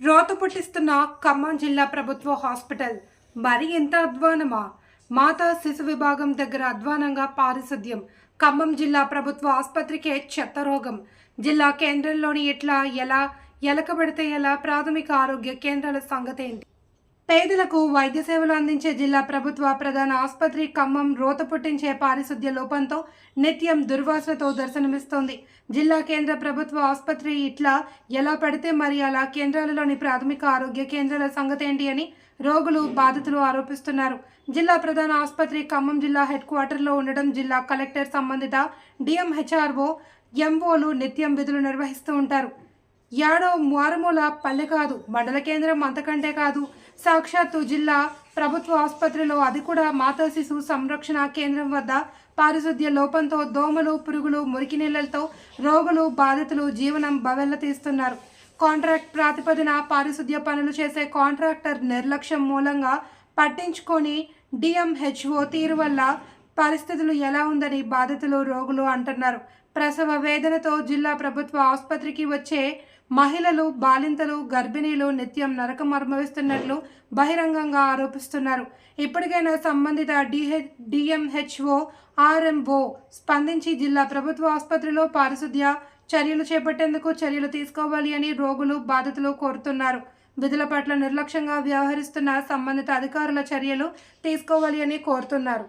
రోత పుట్టిస్తున్న ఖమ్మం జిల్లా ప్రభుత్వ హాస్పిటల్ మరి ఎంత అధ్వానమా? మాతా శిశు విభాగం దగ్గర అధ్వానంగా పారిశుద్ధ్యం ఖమ్మం జిల్లా ప్రభుత్వ ఆసుపత్రికే చెత్త రోగం. జిల్లా కేంద్రంలోని ఎట్లా ఎలా ఎలకబడితే ఎలా ప్రాథమిక ఆరోగ్య కేంద్రాల సంగతి ఏంటి పేదలకు వైద్య సేవలు అందించే జిల్లా ప్రభుత్వ ప్రధాన ఆసుపత్రి ఖమ్మం రోత పుట్టించే పారిశుద్ధ్య లోపంతో నిత్యం దుర్వాసనతో దర్శనమిస్తోంది. జిల్లా కేంద్ర ప్రభుత్వ ఆసుపత్రి ఇట్లా ఎలా పడితే మరి అలా కేంద్రాలలోని ప్రాథమిక ఆరోగ్య కేంద్రాల సంగతేంటి అని రోగులు బాధితులు ఆరోపిస్తున్నారు. జిల్లా ప్రధాన ఆసుపత్రి ఖమ్మం జిల్లా హెడ్ క్వార్టర్లో ఉండడం జిల్లా కలెక్టర్ సంబంధిత డిఎంహెచ్ఆర్ఓ ఎంఓలు నిత్యం విధులు నిర్వహిస్తూ ఉంటారు. యాడో మారుమూల పల్లె కాదు మండల కేంద్రం అంతకంటే కాదు. సాక్షాత్తు జిల్లా ప్రభుత్వ ఆసుపత్రిలో అది కూడా మాతా శిశు సంరక్షణ కేంద్రం వద్ద పారిశుద్ధ్య లోపంతో దోమలు పురుగులు మురికి నీళ్ళతో రోగులు బాధితులు జీవనం బవెల్ల తీస్తున్నారు కాంట్రాక్ట్ ప్రాతిపదిన పారిశుద్ధ్య పనులు చేసే కాంట్రాక్టర్ నిర్లక్ష్యం మూలంగా పట్టించుకొని డిఎంహెచ్ఓ తీరు వల్ల పరిస్థితులు ఎలా ఉందని బాధితులు రోగులు అంటున్నారు. ప్రసవ వేదనతో జిల్లా ప్రభుత్వ ఆసుపత్రికి వచ్చే మహిళలు బాలింతలు గర్భిణీలు నిత్యం నరకం అనుభవిస్తున్నట్లు బహిరంగంగా ఆరోపిస్తున్నారు. ఇప్పటికైనా సంబంధిత డిహెచ్ డిఎంహెచ్ఓ ఆర్ఎంఓ స్పందించి జిల్లా ప్రభుత్వ ఆసుపత్రిలో పారిశుద్ధ్య చర్యలు చేపట్టేందుకు చర్యలు తీసుకోవాలి అని రోగులు బాధితులు కోరుతున్నారు. విధుల పట్ల నిర్లక్ష్యంగా వ్యవహరిస్తున్న సంబంధిత అధికారుల చర్యలు తీసుకోవాలి అని కోరుతున్నారు.